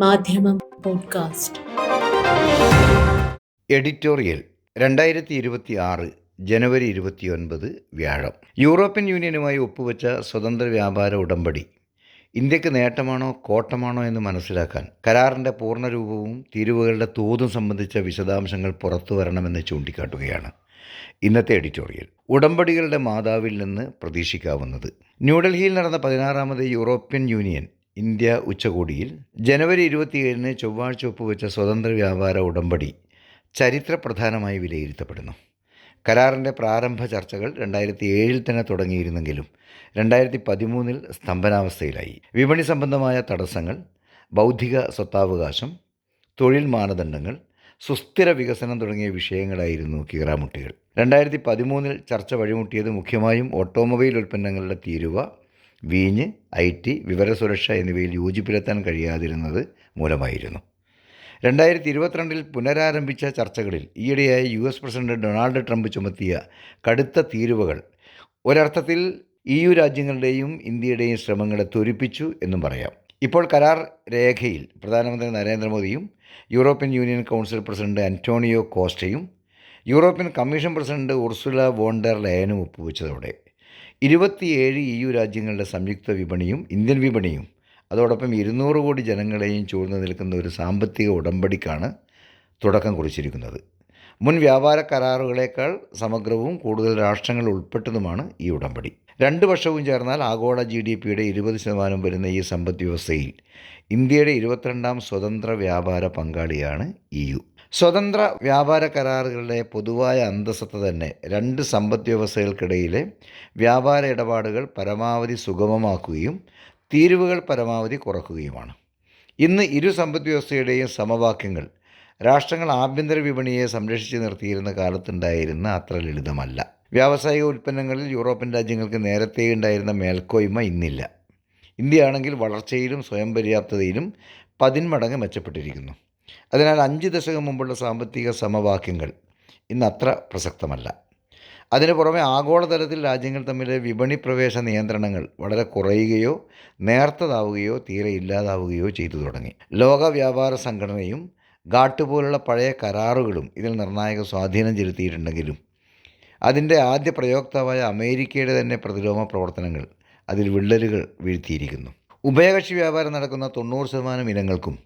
മാധ്യമം podcast. Editorial രണ്ടായിരത്തി ഇരുപത്തി ആറ് ജനുവരി ഇരുപത്തിയൊൻപത് വ്യാഴം. യൂറോപ്യൻ യൂണിയനുമായി ഒപ്പുവെച്ച സ്വതന്ത്ര വ്യാപാര ഉടമ്പടി. ഇന്ത്യയ്ക്ക് നേട്ടമാണോ കോട്ടമാണോ എന്ന് മനസ്സിലാക്കാൻ കരാറിന്റെ പൂർണരൂപവും തീരുവകളുടെ തോതും സംബന്ധിച്ച വിശദാംശങ്ങൾ പുറത്തു വരണമെന്ന് ചൂണ്ടിക്കാട്ടുകയാണ് ഇന്നത്തെ എഡിറ്റോറിയൽ. ഉടമ്പടികളുടെ മാതാവിൽ നിന്ന് പ്രതീക്ഷിക്കാവുന്നത്. ന്യൂഡൽഹിയിൽ നടന്ന പതിനാറാമത് യൂറോപ്യൻ യൂണിയൻ ഇന്ത്യ ഉച്ചകോടിയിൽ ജനുവരി ഇരുപത്തിയേഴിന് ചൊവ്വാഴ്ച ഒപ്പുവെച്ച സ്വതന്ത്ര വ്യാപാര ഉടമ്പടി ചരിത്രപ്രധാനമായി വിലയിരുത്തപ്പെടുന്നു. കരാറിന്റെ പ്രാരംഭ ചർച്ചകൾ രണ്ടായിരത്തി ഏഴിൽ തന്നെ തുടങ്ങിയിരുന്നെങ്കിലും രണ്ടായിരത്തി പതിമൂന്നിൽ സ്തംഭനാവസ്ഥയിലായി. വിപണി സംബന്ധമായ തടസ്സങ്ങൾ ബൗദ്ധിക സ്വത്താവകാശം തൊഴിൽ മാനദണ്ഡങ്ങൾ സുസ്ഥിര വികസനം തുടങ്ങിയ വിഷയങ്ങളായിരുന്നു കീറാമുട്ടികൾ. രണ്ടായിരത്തി പതിമൂന്നിൽ ചർച്ച വഴിമുട്ടിയത് മുഖ്യമായും ഓട്ടോമൊബൈൽ ഉൽപ്പന്നങ്ങളുടെ തീരുവ വീഞ്ഞ് ഐ ടി വിവരസുരക്ഷ എന്നിവയിൽ യോജിപ്പിലെത്താൻ കഴിയാതിരുന്നത് മൂലമായിരുന്നു. രണ്ടായിരത്തി ഇരുപത്തിരണ്ടിൽ പുനരാരംഭിച്ച ചർച്ചകളിൽ ഈയിടെയായി U S president Donald Trump ചുമത്തിയ കടുത്ത തീരുവകൾ ഒരർത്ഥത്തിൽ ഇ യു രാജ്യങ്ങളുടെയും ഇന്ത്യയുടെയും ശ്രമങ്ങളെ ത്വരിപ്പിച്ചു എന്നും പറയാം. ഇപ്പോൾ കരാർ രേഖയിൽ പ്രധാനമന്ത്രി നരേന്ദ്രമോദിയും European Union council president Antonio കോസ്റ്റയും European commission president Ursula von der ലയനും ഒപ്പുവെച്ചതോടെ ഇരുപത്തിയേഴ് ഇ യു രാജ്യങ്ങളുടെ സംയുക്ത വിപണിയും ഇന്ത്യൻ വിപണിയും അതോടൊപ്പം ഇരുന്നൂറ് കോടി ജനങ്ങളെയും ചൂഴ്ന്നു നിൽക്കുന്ന ഒരു സാമ്പത്തിക ഉടമ്പടിക്കാണ് തുടക്കം കുറിച്ചിരിക്കുന്നത്. മുൻ വ്യാപാര കരാറുകളേക്കാൾ സമഗ്രവും കൂടുതൽ രാഷ്ട്രങ്ങൾ ഉൾപ്പെട്ടതുമാണ് ഈ ഉടമ്പടി. രണ്ട് വർഷവും ചേർന്നാൽ ആഗോള ജി ഡി പിയുടെ ഇരുപത് ശതമാനം വരുന്ന ഈ സമ്പദ് വ്യവസ്ഥയിൽ ഇന്ത്യയുടെ ഇരുപത്തിരണ്ടാം സ്വതന്ത്ര വ്യാപാര പങ്കാളിയാണ് ഇ യു. സ്വതന്ത്ര വ്യാപാര കരാറുകളുടെ പൊതുവായ അന്തസ്സത്ത തന്നെ രണ്ട് സമ്പദ് വ്യവസ്ഥകൾക്കിടയിലെ വ്യാപാര ഇടപാടുകൾ പരമാവധി സുഗമമാക്കുകയും തീരുവകൾ പരമാവധി കുറക്കുകയുമാണ്. ഇന്ന് ഇരു സമ്പദ് വ്യവസ്ഥയുടെയും സമവാക്യങ്ങൾ രാഷ്ട്രങ്ങൾ ആഭ്യന്തര വിപണിയെ സംരക്ഷിച്ചു നിർത്തിയിരുന്ന കാലത്തുണ്ടായിരുന്ന അത്ര ലളിതമല്ല. വ്യാവസായിക ഉൽപ്പന്നങ്ങളിൽ യൂറോപ്യൻ രാജ്യങ്ങൾക്ക് നേരത്തെ ഉണ്ടായിരുന്ന മേൽക്കോയ്മ ഇന്നില്ല. ഇന്ത്യയാണെങ്കിൽ വളർച്ചയിലും സ്വയം പര്യാപ്തതയിലും പതിന്മടങ്ങ് മെച്ചപ്പെട്ടിരിക്കുന്നു. അതിനാൽ അഞ്ച് ദശകം മുമ്പുള്ള സാമ്പത്തിക സമവാക്യങ്ങൾ ഇന്ന് അത്ര പ്രസക്തമല്ല. അതിനു പുറമെ ആഗോളതലത്തിൽ രാജ്യങ്ങൾ തമ്മിലെ വിപണി പ്രവേശ നിയന്ത്രണങ്ങൾ വളരെ കുറയുകയോ നേർത്തതാവുകയോ തീരെ ഇല്ലാതാവുകയോ ചെയ്തു തുടങ്ങി. ലോക വ്യാപാര സംഘടനയും ഗാട്ട് പോലുള്ള പഴയ കരാറുകളും ഇതിൽ നിർണായക സ്വാധീനം ചെലുത്തിയിട്ടുണ്ടെങ്കിലും അതിന്റെ ആദ്യ പ്രയോക്താവായ അമേരിക്കയുടെ തന്നെ പ്രതിരോധ പ്രവർത്തനങ്ങൾ അതിൽ വിള്ളലുകൾ വീഴ്ത്തിയിരിക്കുന്നു. ഉഭയകക്ഷി വ്യാപാരം നടക്കുന്ന തൊണ്ണൂറ് ശതമാനം ഇനങ്ങൾക്കും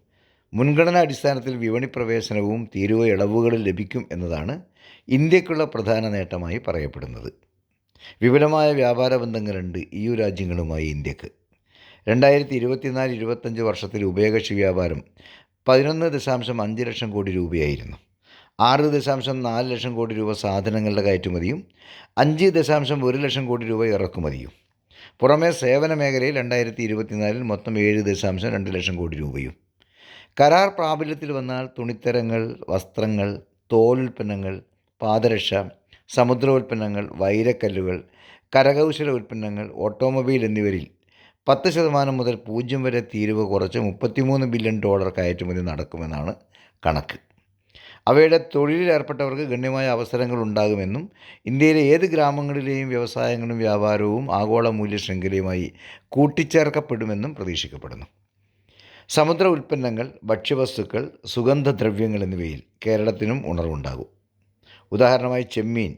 മുൻഗണനാ അടിസ്ഥാനത്തിൽ വിപണി പ്രവേശനവും തീരുവ ഇളവുകളും ലഭിക്കും എന്നതാണ് ഇന്ത്യക്കുള്ള പ്രധാന നേട്ടമായി പറയപ്പെടുന്നത്. വിപുലമായ വ്യാപാര ബന്ധങ്ങളുണ്ട് ഇ യു രാജ്യങ്ങളുമായി ഇന്ത്യയ്ക്ക്. രണ്ടായിരത്തി ഇരുപത്തിനാല് ഇരുപത്തഞ്ച് വർഷത്തിൽ ഉഭയകക്ഷി വ്യാപാരം പതിനൊന്ന് ദശാംശം അഞ്ച് ലക്ഷം കോടി രൂപയായിരുന്നു. ആറ് ദശാംശം നാല് ലക്ഷം കോടി രൂപ സാധനങ്ങളുടെ കയറ്റുമതിയും അഞ്ച് ദശാംശം ഒരു ലക്ഷം കോടി രൂപ ഇറക്കുമതിയും. പുറമെ സേവന മേഖലയിൽ രണ്ടായിരത്തി ഇരുപത്തിനാലിൽ മൊത്തം ഏഴ് ദശാംശം രണ്ട് ലക്ഷം കോടി രൂപയും. കരാർ പ്രാബല്യത്തിൽ വന്നാൽ തുണിത്തരങ്ങൾ വസ്ത്രങ്ങൾ തോലുൽപ്പന്നങ്ങൾ പാദരക്ഷ സമുദ്രോൽപ്പന്നങ്ങൾ വൈരക്കല്ലുകൾ കരകൗശല ഉൽപ്പന്നങ്ങൾ ഓട്ടോമൊബൈൽ എന്നിവരിൽ പത്ത് ശതമാനം മുതൽ പൂജ്യം വരെ തീരുവ കുറച്ച് മുപ്പത്തിമൂന്ന് ബില്യൺ ഡോളർ കയറ്റുമതി നടക്കുമെന്നാണ് കണക്ക്. അവയുടെ തൊഴിലിലേർപ്പെട്ടവർക്ക് ഗണ്യമായ അവസരങ്ങൾ ഉണ്ടാകുമെന്നും ഇന്ത്യയിലെ ഏത് ഗ്രാമങ്ങളിലെയും വ്യവസായങ്ങളും വ്യാപാരവും ആഗോള മൂല്യ ശൃംഖലയുമായി കൂട്ടിച്ചേർക്കപ്പെടുമെന്നും പ്രതീക്ഷിക്കപ്പെടുന്നു. സമുദ്ര ഉൽപ്പന്നങ്ങൾ ഭക്ഷ്യവസ്തുക്കൾ സുഗന്ധദ്രവ്യങ്ങൾ എന്നിവയിൽ കേരളത്തിനും ഉണർവുണ്ടാകും. ഉദാഹരണമായി ചെമ്മീൻ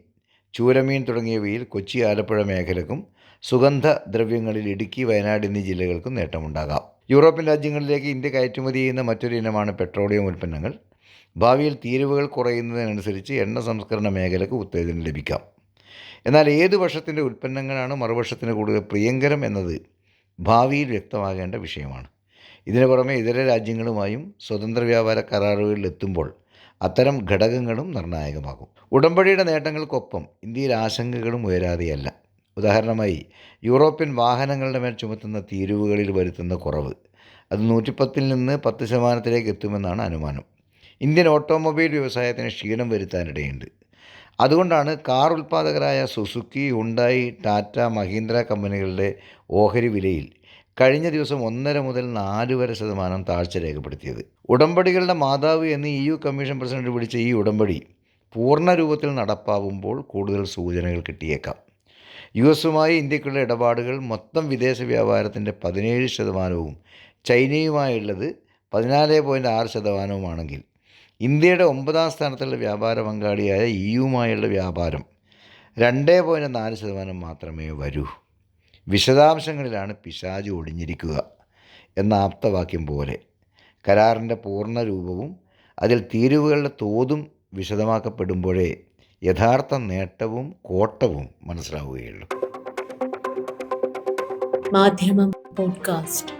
ചൂരമീൻ തുടങ്ങിയവയിൽ കൊച്ചി ആലപ്പുഴ മേഖലക്കും സുഗന്ധദ്രവ്യങ്ങളിൽ ഇടുക്കി വയനാട് എന്നീ ജില്ലകൾക്കും നേട്ടമുണ്ടാകാം. യൂറോപ്യൻ രാജ്യങ്ങളിലേക്ക് ഇന്ത്യ കയറ്റുമതി ചെയ്യുന്ന മറ്റൊരു ഇനമാണ് പെട്രോളിയം ഉൽപ്പന്നങ്ങൾ. ഭാവിയിൽ തീരുവകൾ കുറയുന്നതിനനുസരിച്ച് എണ്ണ സംസ്കരണ മേഖലയ്ക്ക് ഉത്തേജനം ലഭിക്കാം. എന്നാൽ ഏത് വർഷത്തിന്റെ ഉൽപ്പന്നങ്ങളാണ് മറുവർഷത്തിന് കൂടുതൽ പ്രിയങ്കരം എന്നത് ഭാവിയിൽ വ്യക്തമാകേണ്ട വിഷയമാണ്. ഇതിനു പുറമെ ഇതര രാജ്യങ്ങളുമായും സ്വതന്ത്ര വ്യാപാര കരാറുകളിൽ എത്തുമ്പോൾ അത്തരം ഘടകങ്ങളും നിർണായകമാകും. ഉടമ്പടിയുടെ നേട്ടങ്ങൾക്കൊപ്പം ഇന്ത്യയിൽ ആശങ്കകളും ഉയരാതെയല്ല. ഉദാഹരണമായി യൂറോപ്യൻ വാഹനങ്ങളുടെ മേൽ ചുമത്തുന്ന തീരുവകളിൽ വരുത്തുന്ന കുറവ് അത് നൂറ്റിപ്പത്തിൽ നിന്ന് പത്ത് ശതമാനത്തിലേക്ക് എത്തുമെന്നാണ് അനുമാനം. ഇന്ത്യൻ ഓട്ടോമൊബൈൽ വ്യവസായത്തിന് ക്ഷീണം വരുത്താനിടയുണ്ട്. അതുകൊണ്ടാണ് കാർ ഉൽപ്പാദകരായ സുസുക്കി ഹുണ്ടായി ടാറ്റ മഹീന്ദ്ര കമ്പനികളുടെ ഓഹരി വിലയിൽ കഴിഞ്ഞ ദിവസം ഒന്നര മുതൽ നാല് വരെ ശതമാനം താഴ്ച രേഖപ്പെടുത്തിയത്. ഉടമ്പടികളുടെ മാതാവ് എന്ന് ഇ യു കമ്മീഷൻ പ്രസിഡന്റ് വിളിച്ച ഈ ഉടമ്പടി പൂർണ രൂപത്തിൽ നടപ്പാവുമ്പോൾ കൂടുതൽ സൂചനകൾ കിട്ടിയേക്കാം. യു എസുമായി ഇന്ത്യക്കുള്ള ഇടപാടുകൾ മൊത്തം വിദേശ വ്യാപാരത്തിന്റെ പതിനേഴ് ശതമാനവും ചൈനയുമായുള്ളത് പതിനാല് പോയിന്റ് ആറ് ശതമാനവുമാണെങ്കിൽ ഇന്ത്യയുടെ ഒമ്പതാം സ്ഥാനത്തുള്ള വ്യാപാര പങ്കാളിയായ ഇ യുമായുള്ള വ്യാപാരം രണ്ട് പോയിന്റ് നാല് ശതമാനം മാത്രമേ വരൂ. വിശദാംശങ്ങളിലാണ് പിശാജ് ഒളിഞ്ഞിരിക്കുക എന്ന ആപ്തവാക്യം പോലെ. കരാറിന്റെ പൂർണ രൂപവും അതിൽ തീരുവകളുടെ തോതും വിശദമാക്കപ്പെടുമ്പോഴേ യഥാർത്ഥ നേട്ടവും കോട്ടവും മനസ്സിലാവുകയുള്ളൂ. മാധ്യമം പോഡ്കാസ്റ്റ്.